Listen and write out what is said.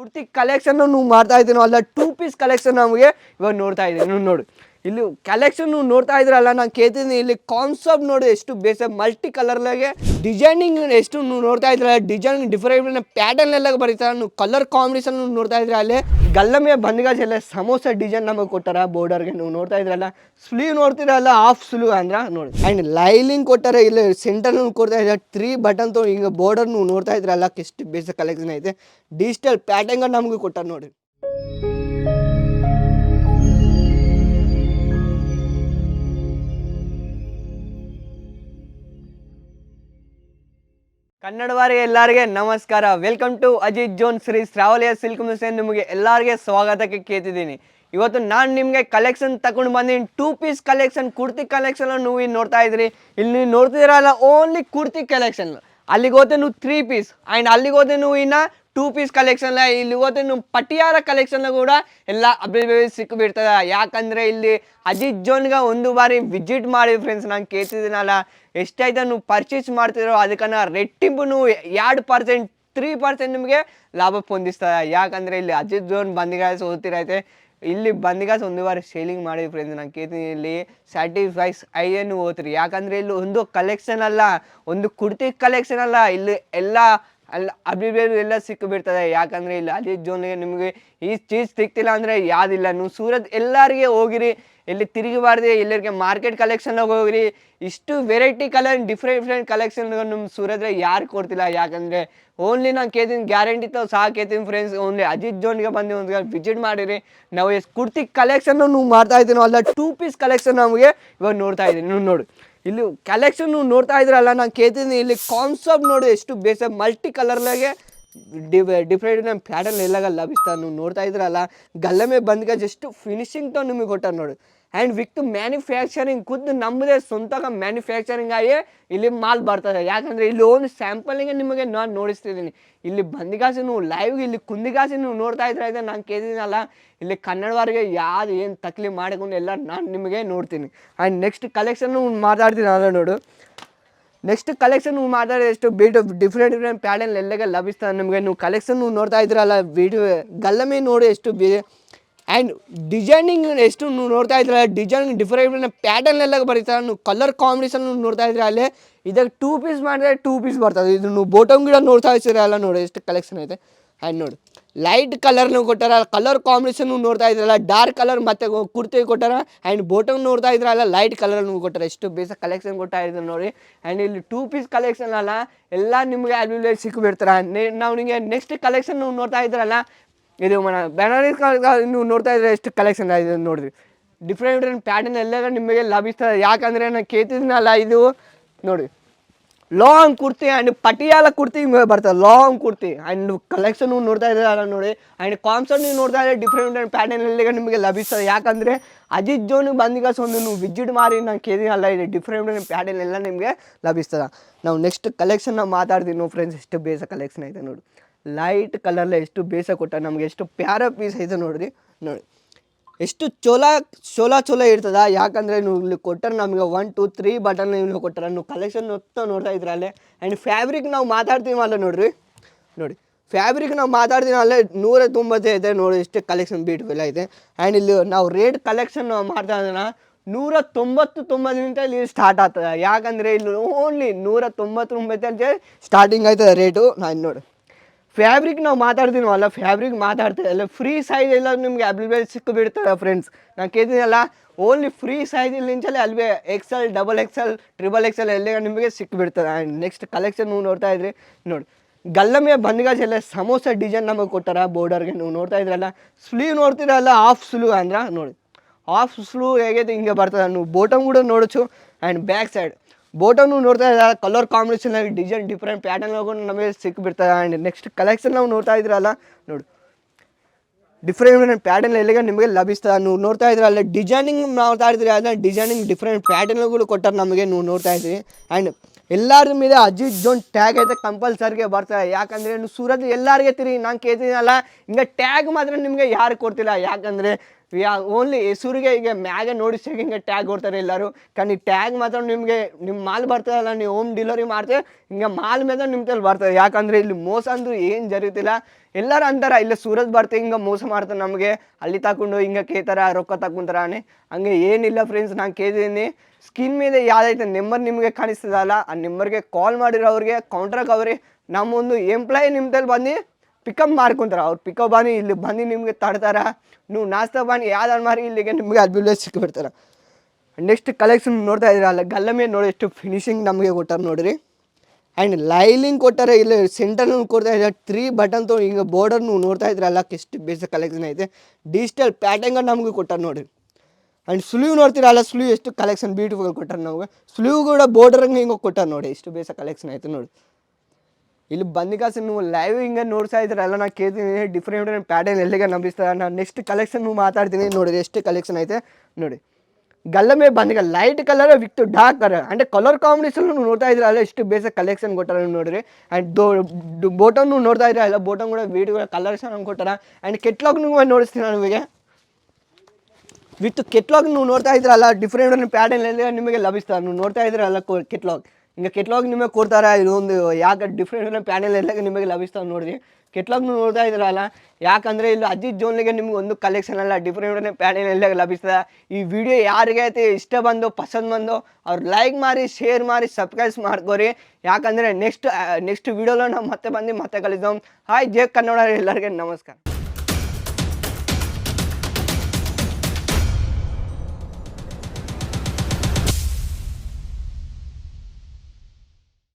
Kurti collection ನೀವು ಮಾಡ್ತಾ ಇದ್ದೀನೋ. ಅಲ್ಲ ಟೂ ಪೀಸ್ ಕಲೆಕ್ಷನ್ ನಮಗೆ ಇವಾಗ ನೋಡ್ತಾ ಇದ್ದೀನಿ. ನೋಡು. ಇಲ್ಲಿ ಕಲೆಕ್ಷನ್ ನೋಡ್ತಾ ಇದ್ರಲ್ಲ, ನಾನು ಕೇಳ್ತೀನಿ ಇಲ್ಲಿ ಕಾನ್ಸೆಪ್ಟ್ ನೋಡಿ ಎಷ್ಟು ಬೇಸ ಮಲ್ಟಿ ಕಲರ್ಲಾಗೆ ಡಿಸೈನಿಂಗ್ ಎಷ್ಟು ನೋಡ್ತಾ ಇದ್ರಲ್ಲ ಡಿಸೈನ್ ಡಿಫರೆಂಟ್ ಪ್ಯಾಟರ್ನ್ ಎಲ್ಲ ಬರೀತಾರೆ ನೀವು ಕಲರ್ ಕಾಂಬಿನೇಷನ್ ನೋಡ್ತಾ ಇದ್ರೆ ಅಲ್ಲಿ ಗಲ್ಲಮೆ ಬಂದಿಗಾಜ್ ಎಲ್ಲ ಸಮೋಸ ಡಿಸೈನ್ ನಮಗೆ ಕೊಟ್ಟಾರ ಬೋರ್ಡರ್ಗೆ ನೀವು ನೋಡ್ತಾ ಇದ್ರಲ್ಲ ಸ್ಲೀವ್ ನೋಡ್ತಿರಲ್ಲ ಹಾಫ್ ಸ್ಲೀವ್ ಅಂದ್ರೆ ನೋಡಿ. ಆ್ಯಂಡ್ ಲೈಲಿಂಗ್ ಕೊಟ್ಟಾರೆ ಇಲ್ಲಿ ಸೆಂಟರ್ ಕೊಡ್ತಾ ಇದ್ದಾರೆ ತ್ರೀ ಬಟನ್ ತೊ ಈಗ ಬೋರ್ಡರ್ ನೀವು ನೋಡ್ತಾ ಇದ್ರಲ್ಲ, ಎಷ್ಟು ಬೇಸ ಕಲೆಕ್ಷನ್ ಐತೆ ಡಿಜಿಟಲ್ ಪ್ಯಾಟರ್ನ್ ನಮಗೂ ಕೊಟ್ಟಾರ ನೋಡಿ. ಕನ್ನಡವಾರಿಗೆ ಎಲ್ಲರಿಗೆ ನಮಸ್ಕಾರ. Welcome to Ajith zone Shri ಶ್ರಾವಲಿಯ silk museum ನಿಮಗೆ ಎಲ್ಲರಿಗೆ ಸ್ವಾಗತಕ್ಕೆ ಕೇಳ್ತಿದ್ದೀನಿ. ಇವತ್ತು ನಾನು ನಿಮಗೆ ಕಲೆಕ್ಷನ್ ತಗೊಂಡು ಬಂದೀನಿ two piece collection kurti collection ನೀವು ಇಲ್ಲಿ ನೋಡ್ತಾ ಇದ್ರಿ ಇಲ್ಲಿ ನೀವು ನೋಡ್ತಿದ್ದೀರಲ್ಲ ಓನ್ಲಿ ಕುರ್ತಿ ಕಲೆಕ್ಷನ್ ಅಲ್ಲಿಗೆ ಹೋದ್ರೆ ನೀವು ತ್ರೀ ಪೀಸ್ ಆ್ಯಂಡ್ ಅಲ್ಲಿಗೆ ಹೋದ್ರೆ ನೀವು ಇನ್ನು ಟೂ ಪೀಸ್ ಕಲೆಕ್ಷನ್ ಇಲ್ಲಿ ಹೋದ್ರೆ ನೀವು ಪಟಿಯಾರ ಕಲೆಕ್ಷನ್ ಕೂಡ ಎಲ್ಲ ಅಭಿವೃದ್ಧಿ ಸಿಕ್ಕಿಬಿಡ್ತದೆ ಯಾಕಂದ್ರೆ ಇಲ್ಲಿ ಅಜಿತ್ ಜೋನ್ಗೆ ಒಂದು ಬಾರಿ ವಿಸಿಟ್ ಮಾಡಿ ಫ್ರೆಂಡ್ಸ್ ನಾನು ಕೇಳ್ತಿದ್ದೀನಲ್ಲ ಎಷ್ಟಾಯ್ತು ನೀವು ಪರ್ಚೇಸ್ ಮಾಡ್ತಿರೋ ಅದಕ್ಕನ್ನ ರೆಟ್ಟಿಂಬು ನೀವು ಎರಡು ಪರ್ಸೆಂಟ್ ತ್ರೀ ಪರ್ಸೆಂಟ್ ನಿಮಗೆ ಲಾಭ ಹೊಂದಿಸ್ತದೆ. ಯಾಕಂದರೆ ಇಲ್ಲಿ ಅಜಿತ್ ಜೋನ್ ಬಂದಿಗಾಸ್ ಓದ್ತಿರೈತೆ. ಇಲ್ಲಿ ಬಂದಿಗಾಸ್ ಒಂದು ಬಾರಿ ಸೇಲಿಂಗ್ ಮಾಡಿ ಫ್ರೆಂಡ್ಸ್ ನಾನು ಕೇಳ್ತೀನಿ. ಇಲ್ಲಿ ಸ್ಯಾಟಿಸ್ಫೈಸ್ ಐಯನ್ನು ಓದ್ತೀರಿ. ಯಾಕಂದರೆ ಇಲ್ಲಿ ಒಂದು ಕಲೆಕ್ಷನ್ ಅಲ್ಲ, ಒಂದು ಕುರ್ತಿ ಕಲೆಕ್ಷನ್ ಅಲ್ಲ, ಇಲ್ಲಿ ಎಲ್ಲ ಅಲ್ಲ ಅಭಿಬೇರು ಎಲ್ಲ ಸಿಕ್ಕಿಬಿಡ್ತದೆ ಯಾಕಂದರೆ ಇಲ್ಲಿ ಅಜಿತ್ ಜೋನ್ಗೆ ನಿಮಗೆ ಈ ಚೀಸ್ ಸಿಗ್ತಿಲ್ಲ ಅಂದರೆ ಯಾವುದಿಲ್ಲ. ನೀವು ಸೂರತ್ ಎಲ್ಲರಿಗೆ ಹೋಗಿರಿ ಎಲ್ಲಿ ತಿರುಗಿಬಾರ್ದೆ ಎಲ್ಲರಿಗೆ ಮಾರ್ಕೆಟ್ ಕಲೆಕ್ಷನ್ಗೆ ಹೋಗಿರಿ. ಇಷ್ಟು variety colour different different collection ನಮ್ಮ ಸೂರತ್ರೆ ಯಾರು ಕೊಡ್ತಿಲ್ಲ? ಯಾಕಂದರೆ ಓನ್ಲಿ ನಾನು ಕೇಳ್ತೀನಿ ಗ್ಯಾರಂಟಿ ತಾವು ಸಹ ಕೇಳ್ತೀನಿ ಫ್ರೆಂಡ್ಸ್ ಓನ್ಲಿ ಅಜಿತ್ ಜೋನ್ಗೆ ಬಂದು ಒಂದು ವಿಸಿಟ್ ಮಾಡಿರಿ. ನಾವು ಎಷ್ಟು ಕುರ್ತಿ ಕಲೆಕ್ಷನ್ನು ನೀವು ಮಾಡ್ತಾ ಇದ್ದೀನೋ, ಅಲ್ಲ ಟೂ ಪೀಸ್ ಕಲೆಕ್ಷನ್ ನಮಗೆ ಇವಾಗ ನೋಡ್ತಾ ಇದ್ದೀನಿ. ನೋಡು. ಇಲ್ಲಿ ಕಲೆಕ್ಷನ್ ನೋಡ್ತಾ ಇದ್ರಲ್ಲ, ನಾನು ಕೇಳ್ತೀನಿ ಇಲ್ಲಿ ಕಾನ್ಸೆಪ್ಟ್ ನೋಡಿ ಎಷ್ಟು ಬೇಸ ಮಲ್ಟಿ ಕಲರ್ಲಾಗೆ ಡಿಫ್ರೆಂಟ್ ನಮ್ಮ ಪ್ಯಾಟರ್ನ್ ಎಲ್ಲ ಲಭಿಸ್ತಾ ನೋಡ್ತಾ ಇದ್ರಲ್ಲ, ಗಲ್ಲಮೆ ಬಂದ್ಗ ಜಸ್ಟ್ ಫಿನಿಶಿಂಗ್ ತ ನಿಮಗೆ ಕೊಟ್ಟಾರ ನೋಡಿ. ಆ್ಯಂಡ್ ವಿತ್ ಮ್ಯಾನುಫ್ಯಾಕ್ಚರಿಂಗ್ ಖುದ್ದು ನಮ್ಮದೇ ಸ್ವಂತ ಮ್ಯಾನುಫ್ಯಾಕ್ಚರಿಂಗ್ ಆಗಿ ಇಲ್ಲಿ ಮಾಲ್ ಬರ್ತದೆ. ಯಾಕಂದರೆ ಇಲ್ಲಿ ಒಂದು ಸ್ಯಾಂಪಲಿಗೆ ನಿಮಗೆ ನಾನು ನೋಡಿಸ್ತಿದ್ದೀನಿ. ಇಲ್ಲಿ ಬಂದಿಗಾಸಿ ನೀವು ಲೈವ್ ಇಲ್ಲಿ ಕುಂದಿಗಾಸಿ ನೀವು ನೋಡ್ತಾ ಇದ್ರೆ ಇದೆ ನಾನು ಕೇಳಿದ್ದೀನಲ್ಲ ಇಲ್ಲಿ ಕನ್ನಡವರೆಗೆ ಯಾರು ಏನು ತಕ್ಲಿ ಮಾಡಿಕೊಂಡು ಎಲ್ಲ ನಾನು ನಿಮಗೆ ನೋಡ್ತೀನಿ. ಆ್ಯಂಡ್ ನೆಕ್ಸ್ಟ್ ಕಲೆಕ್ಷನ್ ಮಾತಾಡ್ತೀನಿ ಅಲ್ಲ ನೋಡು. ನೆಕ್ಸ್ಟ್ ಕಲೆಕ್ಷನ್ ನೀವು ಮಾತಾಡಿದ ಎಷ್ಟು ಬೀಟ್ ಡಿಫ್ರೆಂಟ್ ಡಿಫ್ರೆಂಟ್ ಪ್ಯಾಟರ್ನ್ ಎಲ್ಲಗೆ ಲಭಿಸ್ತದೆ ನಿಮಗೆ ನೀವು ಕಲೆಕ್ಷನ್ ನೋಡ್ತಾ ಇದ್ರಲ್ಲ ವಿಡಿಯೋ ಗಲ್ಲಮೆ ನೋಡಿ ಎಷ್ಟು ಬಿ ಆ್ಯಂಡ್ ಡಿಸೈನಿಂಗ್ ಎಷ್ಟು ನೋಡ್ತಾ ಇದ್ರೆ ಡಿಸೈನಿಂಗ್ ಡಿಫ್ರೆಂಟ್ ಪ್ಯಾಟರ್ನ್ ಎಲ್ಲ ಬರೀತಾರೆ. ನೀವು ಕಲರ್ ಕಾಂಬಿನೇಷನ್ ನೋಡ್ತಾ ಇದ್ರೆ ಅಲ್ಲೇ ಇದಕ್ಕೆ ಟೂ ಪೀಸ್ ಮಾಡಿದ್ರೆ ಟೂ ಪೀಸ್ ಬರ್ತದೆ. ಇದು ನೀವು ಬೋಟಮ್ ಗಿಡ ನೋಡ್ತಾ ಇರ್ತೀರಲ್ಲ ನೋಡಿ, ಎಷ್ಟು ಕಲೆಕ್ಷನ್ ಐತೆ ಆ್ಯಂಡ್ ನೋಡಿ ಲೈಟ್ ಕಲರ್ನು ಕೊಟ್ಟಾರ ಕಲರ್ ಕಾಂಬಿನೇಷನ್ ನೋಡ್ತಾ ಇದ್ರಲ್ಲ ಡಾರ್ಕ್ ಕಲರ್ ಮತ್ತೆ ಕುರ್ತಿ ಕೊಟ್ಟಾರ. ಆ್ಯಂಡ್ ಬೋಟಮ್ ನೋಡ್ತಾ ಇದ್ರಲ್ಲ ಲೈಟ್ ಕಲರ್ನು ಕೊಟ್ಟಾರ. ಎಷ್ಟು ಬೇಸ ಕಲೆಕ್ಷನ್ ಕೊಡ್ತಾ ಇದ್ದಾರೆ ನೋಡಿ. ಆ್ಯಂಡ್ ಇಲ್ಲಿ ಟೂ ಪೀಸ್ ಕಲೆಕ್ಷನ್ ಅಲ್ಲ, ಎಲ್ಲ ನಿಮಗೆ ಅಲ್ಲಿ ಸಿಕ್ಕಿಬಿಡ್ತಾರೆ ನಾವು ನಿಮಗೆ ನೆಕ್ಸ್ಟ್ ಕಲೆಕ್ಷನ್ ನೋಡ್ತಾ ಇದ್ರಲ್ಲ ಇದು ಮನ ಬ್ಯಾನರೀಸ್ ನೀವು ನೋಡ್ತಾ ಇದ್ರೆ ಎಷ್ಟು ಕಲೆಕ್ಷನ್ ಇದೆ ನೋಡಿರಿ. ಡಿಫ್ರೆಂಟ್ ಡಿಫ್ರೆಂಟ್ ಪ್ಯಾಟರ್ನ್ ಎಲ್ಲ ನಿಮಗೆ ಲಭಿಸ್ತದೆ ಯಾಕಂದರೆ ನಾನು ಕೇತಿದ್ನಲ್ಲ ಇದು ನೋಡಿ ಲಾಂಗ್ ಕುರ್ತಿ ಆ್ಯಂಡ್ ಪಟಿಯಾಲ ಕುರ್ತಿ ಬರ್ತದೆ. ಲಾಂಗ್ ಕುರ್ತಿ ಆ್ಯಂಡ್ ಕಲೆಕ್ಷನ್ ನೋಡ್ತಾ ಇದ್ದಾರೆ ನೋಡಿ. ಆ್ಯಂಡ್ ಕಾನ್ಸರ್ಟ್ ನೀವು ನೋಡ್ತಾ ಇದ್ರೆ ಡಿಫ್ರೆಂಟ್ ಪ್ಯಾಟರ್ನ್ ಎಲ್ಲ ನಿಮಗೆ ಲಭಿಸ್ತದೆ ಯಾಕಂದರೆ ಅಜಿತ್ ಜೋನಿಗೆ ಬಂದಿಗ ಒಂದು ನೀವು ವಿಜಿಟ್ ಮಾಡಿ ನಾನು ಕೇಳಿನಲ್ಲ ಇದೆ ಡಿಫ್ರೆಂಟ್ ಪ್ಯಾಟರ್ನ್ ಎಲ್ಲ ನಿಮಗೆ ಲಭಿಸ್ತದೆ ನಾವು ನೆಕ್ಸ್ಟ್ ಕಲೆಕ್ಷನ್ ನಾವು ಮಾತಾಡ್ತೀವಿ ನೋ ಫ್ರೆಂಡ್ಸ್ ಎಷ್ಟು ಬೇಸ ಕಲೆಕ್ಷನ್ ಐತೆ ನೋಡಿ. ಲೈಟ್ ಕಲರ್ಲೆ ಎಷ್ಟು ಬೇಸ ಕೊಟ್ಟ, ನಮಗೆ ಎಷ್ಟು ಪ್ಯಾರ ಪೀಸ್ ಐತೆ ನೋಡ್ರಿ, ನೋಡಿ. ಎಷ್ಟು ಚೋಲ ಚೋಲ ಚೋಲ ಇರ್ತದ, ಯಾಕಂದರೆ ನೀವು ಇಲ್ಲಿ ಕೊಟ್ಟರೆ ನಮಗೆ ಒನ್ ಟು ತ್ರೀ ಬಟನ್ ನೀವು ಕೊಟ್ಟಾರ. ನೀವು ಕಲೆಕ್ಷನ್ ಮೊತ್ತ ನೋಡ್ತಾ ಇದ್ರಲ್ಲೇ. ಆ್ಯಂಡ್ ಫ್ಯಾಬ್ರಿಕ್ ನಾವು ಮಾತಾಡ್ತೀವಲ್ಲ ನೋಡ್ರಿ, ನೋಡಿ. ಫ್ಯಾಬ್ರಿಕ್ ನಾವು ಮಾತಾಡ್ತೀವಿ ಅಲ್ಲೇ ನೂರ ತೊಂಬತ್ತೇ ಇದೆ ನೋಡಿ ಎಷ್ಟು ಕಲೆಕ್ಷನ್ ಬ್ಯೂಟಿಫುಲ್ ಐತೆ ಆ್ಯಂಡ್ ಇಲ್ಲಿ ನಾವು ರೇಟ್ ಕಲೆಕ್ಷನ್ ನಾವು ಮಾಡ್ತಾ ಇದ್ದಾನ ನೂರ ತೊಂಬತ್ತು ತೊಂಬತ್ತರಿಂದ ಇಲ್ಲಿ ಸ್ಟಾರ್ಟ್ ಆಗ್ತದೆ. ಯಾಕಂದರೆ ಇಲ್ಲಿ ಓನ್ಲಿ ನೂರ ತೊಂಬತ್ತು ತೊಂಬತ್ತಲ್ಲಿ ಸ್ಟಾರ್ಟಿಂಗ್ ಆಯ್ತದೆ ರೇಟು ನಾನು ನೋಡಿ ಫ್ಯಾಬ್ರಿಕ್ ನಾವು ಮಾತಾಡ್ತೀವಲ್ಲ ಫ್ಯಾಬ್ರಿಕ್ ಮಾತಾಡ್ತೀವಿ ಅಲ್ಲ ಫ್ರೀ ಸೈಜ್ ಎಲ್ಲ ನಿಮ್ಗೆ ಅವೈಲೇಬಲ್ ಸಿಕ್ಕಿಬಿಡ್ತದೆ ಫ್ರೆಂಡ್ಸ್ ನಾನು ಕೇಳ್ತೀನಲ್ಲ ಓನ್ಲಿ ಫ್ರೀ ಸೈಜ್ ಇಲ್ಲಿಂಚಲ್ಲಿ ಅಲ್ಲಿ L double XL triple XL ಎಲ್ಲ ನಿಮಗೆ ಸಿಕ್ಕಿಬಿಡ್ತದೆ ಆ್ಯಂಡ್ ನೆಕ್ಸ್ಟ್ ಕಲೆಕ್ಷನ್ ನೀವು ನೋಡ್ತಾ ಇದ್ರಿ, ನೋಡಿ ಗಲ್ಲಮೆ ಬಂದಿಗಾಜ್ ಎಲ್ಲ ಸಮೋಸ ಡಿಸೈನ್ ನಮಗೆ ಕೊಟ್ಟಾರ ಬೋರ್ಡರ್ಗೆ ನೀವು ನೋಡ್ತಾ ಇದ್ರಲ್ಲ, ಸ್ಲೀವ್ ನೋಡ್ತೀರಲ್ಲ ಹಾಫ್ ಸ್ಲೀವ್ ಅಂದ್ರೆ, ನೋಡಿ ಹಾಫ್ ಸ್ಲೀವ್ ಹೇಗೆ ಹಿಂಗೆ ಬರ್ತದೆ? ನೀವು ಬೋಟಮ್ ಕೂಡ ನೋಡೋಚು ಆ್ಯಂಡ್ ಬ್ಯಾಕ್ ಸೈಡ್ ಬೋಟನ್ನು ನೋಡ್ತಾ ಇದ್ದಾರೆ. Colour combination design different pattern ನಮಗೆ ಸಿಕ್ಬಿಡ್ತದೆ ಆ್ಯಂಡ್ ನೆಕ್ಸ್ಟ್ ಕಲೆಕ್ಷನ್ ನಾವು ನೋಡ್ತಾ ಇದ್ರಲ್ಲ, ನೋಡಿ. ಡಿಫ್ರೆಂಟ್ ಡಿಫ್ರೆಂಟ್ ಪ್ಯಾಟರ್ನ್ ಎಲ್ಲಿಗೆ ನಿಮಗೆ ಲಭಿಸ್ತದೆ ನೀವು ನೋಡ್ತಾ ಇದ್ರೆ ಅಲ್ಲೇ ಡಿಸೈನಿಂಗ್ ನೋಡ್ತಾ ಇದ್ರಿ ಅಲ್ಲ ಡಿಸೈನಿಂಗ್ ಡಿಫ್ರೆಂಟ್ ಪ್ಯಾಟರ್ನ್ಗಳು ಕೊಟ್ಟಾರೆ ನಮಗೆ ನೀವು ನೋಡ್ತಾ ಇದ್ರಿ ಆ್ಯಂಡ್ ಎಲ್ಲರ ಮೇಲೆ ಅಜಿತ್ ಜೋನ್ ಟ್ಯಾಗ್ ಐತೆ ಕಂಪಲ್ಸರಿಗೆ ಬರ್ತಾರೆ ಯಾಕಂದರೆ ನೀವು ಸೂರತ್ ಎಲ್ಲರಿಗೆ ತಿರಿ ನಾನು ಕೇಳ್ತೀನಲ್ಲ ಹಿಂಗೆ ಟ್ಯಾಗ್ ಮಾತ್ರ ನಿಮಗೆ ಯಾರು ಕೊಡ್ತಿಲ್ಲ. ಯಾಕಂದರೆ ವಿ ಆರ್ ಓನ್ಲಿ ಹೆಸರಿಗೆ ಈಗ ಮ್ಯಾಗೆ ನೋಡಿಸಿ ಹಿಂಗೆ ಟ್ಯಾಗ್ ಕೊಡ್ತಾರೆ ಎಲ್ಲರೂ. ಕಣ್ಣಿ ಟ್ಯಾಗ್ ಮಾತ್ರ ನಿಮಗೆ ನಿಮ್ಮ ಮಾಲ್ ಬರ್ತದಲ್ಲ, ನೀವು ಹೋಮ್ ಡೆಲಿವರಿ ಮಾಡ್ತೀವಿ ಹಿಂಗೆ ಮಾಲ್ ಮೇಲೆ ನಿಮ್ಮ ತಲೆ ಬರ್ತದೆ. ಯಾಕಂದರೆ ಇಲ್ಲಿ ಮೋಸ ಅಂದ್ರೂ ಏನು ಜರೀತಿಲ್ಲ. ಎಲ್ಲರೂ ಅಂತಾರೆ, ಇಲ್ಲ ಸೂರಜ್ ಬರ್ತೆ ಹಿಂಗೆ ಮೋಸ ಮಾಡ್ತಾರೆ ನಮಗೆ. ಅಲ್ಲಿ ತಗೊಂಡು ಹಿಂಗೆ ಕೇಳ್ತಾರೆ, ರೊಕ್ಕ ತಗೊಂತಾರಾನೆ ಹಂಗೆ ಏನಿಲ್ಲ ಫ್ರೆಂಡ್ಸ್ ನಾನು ಕೇಳಿದ್ದೀನಿ ಸ್ಕಿನ್ ಮೇಲೆ ಯಾವುದೈತೆ ನಂಬರ್ ನಿಮಗೆ ಕಾಣಿಸ್ತದಲ್ಲ, ಆ ನಂಬರ್ಗೆ ಕಾಲ್ ಮಾಡಿರೋ ಅವ್ರಿಗೆ ಕೌಂಟ್ರಾಕ್ ಅವ್ರಿ. ನಮ್ಮೊಂದು ಎಂಪ್ಲಾಯಿ ನಿಮ್ದಲ್ಲಿ ಬಂದು ಪಿಕಪ್ ಮಾಡ್ಕೊಂತಾರ. ಅವ್ರು ಪಿಕಪ್ ಬಾನಿ ಇಲ್ಲಿ ಬಂದು ನಿಮಗೆ ತಡ್ತಾರ. ನೀವು ನಾಸ್ತಾ ಬಾನಿ, ಯಾವ್ದಾರು ಮಾರಿ ಇಲ್ಲಿಗೆ ನಿಮಗೆ ಅದ್ಬಿಲ್ಲ ಸಿಕ್ಕಿಬಿಡ್ತಾರೆ ನೆಕ್ಸ್ಟ್ ಕಲೆಕ್ಷನ್ ನೋಡ್ತಾ ಇದ್ರಲ್ಲ ಗಲ್ಲ ಮೇಲೆ ನೋಡಿ, ಎಷ್ಟು ಫಿನಿಶಿಂಗ್ ನಮಗೆ ಕೊಟ್ಟಾರ ನೋಡಿರಿ. ಆ್ಯಂಡ್ ಲೈಲಿಂಗ್ ಕೊಟ್ಟಾರೆ, ಇಲ್ಲಿ ಸೆಂಟರ್ ಕೊಡ್ತಾ ಇದ್ದಾರೆ. ತ್ರೀ ಬಟನ್ ತೊಗೊಂಡು ಹಿಂಗೆ ನೀವು ನೋಡ್ತಾ ಇದ್ರಲ್ಲ ಎಷ್ಟು ಬೇಸ ಕಲೆಕ್ಷನ್ ಐತೆ. ಡಿಜಿಟಲ್ ಪ್ಯಾಟರ್ನ್ ನಮಗೆ ಕೊಟ್ಟಾರ ನೋಡಿರಿ. ಆ್ಯಂಡ್ ಸ್ಲೀವ್ ನೋಡ್ತೀರಲ್ಲ ಸ್ಲೀವ್ ಎಷ್ಟು ಕಲೆಕ್ಷನ್ ಬ್ಯೂಟಿಫುಲ್ ಕೊಟ್ಟಾರ ನಮಗೆ. ಸ್ಲೀವ್ ಕೂಡ ಬೋರ್ಡರ್ ಹಿಂಗೆ ಕೊಟ್ಟಾರ ನೋಡಿ ಎಷ್ಟು ಬೇಸ ಕಲೆಕ್ಷನ್ ಐತೆ ನೋಡಿ ಇಲ್ಲಿ ಬಂದಿಗಾಸ ನೀವು ಲೈವ್ ಹಿಂಗೆ ನೋಡ್ತಾ ಇದ್ರಲ್ಲ ನಾನು ಕೇಳ್ತೀನಿ ಡಿಫ್ರೆಂಟ್ ಡಿಫ್ರೆಂಟ್ ಪ್ಯಾಟರ್ನ್ ಎಲ್ಲಿಗೆ ನಂಬಿಸ್ತಾರೆ ನಾನು ನೆಕ್ಸ್ಟ್ ಕಲೆಕ್ಷನ್ ಮಾತಾಡ್ತೀನಿ, ನೋಡಿ ಎಷ್ಟು ಕಲೆಕ್ಷನ್ ಐತೆ, ನೋಡಿ. ಗಲ್ಲ ಮೇಲೆ ಬಂದಿಗ light colour with dark colour and colour combination ನೋಡ್ತಾ ಅಲ್ಲ ಎಷ್ಟು ಬೇಸ ಕಲೆಕ್ಷನ್ ಕೊಟ್ಟಾರ ನೋಡಿರಿ. ಆ್ಯಂಡ್ ದೋ ಬೋಟನ್ ನೀವು ನೋಡ್ತಾ ಅಲ್ಲ ಬೋಟನ್ ಕೂಡ ವೀಡಿಯೋ ಕಲರ್ಸ್ ಕೊಟ್ಟಾರ. ಆ್ಯಂಡ್ ಕೆಟ್ಲಾಗ್ ನೀವು ನೋಡಿಸ್ತೀನಿ ನಿಮಗೆ. ವಿತ್ ಕೆಟ್ಲಾಗ್ ನೀವು ನೋಡ್ತಾ ಅಲ್ಲ ಡಿಫ್ರೆಂಟ್ ಪ್ಯಾಟರ್ನ್ ಎಲ್ಲ ನಿಮಗೆ ಲಭಿಸ್ತಾರೆ ನೀವು ನೋಡ್ತಾ ಅಲ್ಲ ಕೆಟ್ಲಾಗ್ ಹಿಂಗೆ ಕೆಟ್ಲಾಗ್ ನಿಮಗೆ ಕೊಡ್ತಾರೆ? ಇದೊಂದು ಯಾಕೆ ಡಿಫ್ರೆಂಟ್ ಪ್ಯಾನೆಲ್ ಎಲ್ಲ ನಿಮಗೆ ಲಭಿಸ್ತಾವೆ ನೋಡ್ರಿ. ಕೆಟ್ಲಾಗ್ ನೀವು ನೋಡ್ತಾ ಇದ್ರಲ್ಲ ಯಾಕಂದರೆ ಇಲ್ಲಿ ಅಜಿತ್ ಜೋನ್ಲಿಗೆ ನಿಮ್ಗೆ ಒಂದು ಕಲೆಕ್ಷನ್ ಅಲ್ಲ ಡಿಫ್ರೆಂಟ್ ಪ್ಯಾನೆಲ್ ಎಲ್ಲ ಲಭಿಸ್ತದೆ. ಈ ವಿಡಿಯೋ ಯಾರಿಗೆ ಐತಿ? ಇಷ್ಟ ಬಂದು, ಪಸಂದ್ ಬಂದು, ಅವ್ರು ಲೈಕ್ ಮಾಡಿ ಶೇರ್ ಮಾಡಿ ಸಬ್ಸ್ಕ್ರೈಬ್ ಮಾಡ್ಕೋರಿ. ಯಾಕಂದರೆ ನೆಕ್ಸ್ಟ್ ನೆಕ್ಸ್ಟ್ ವಿಡಿಯೋలో ನಾವು ಮತ್ತೆ ಬಂದು ಮತ್ತೆ ಕಲಿತಾం ಹಾಯ್ ಜೇ ಕನ್ನಡ ಎಲ್ಲರಿಗೆ ನಮಸ್ಕಾರ.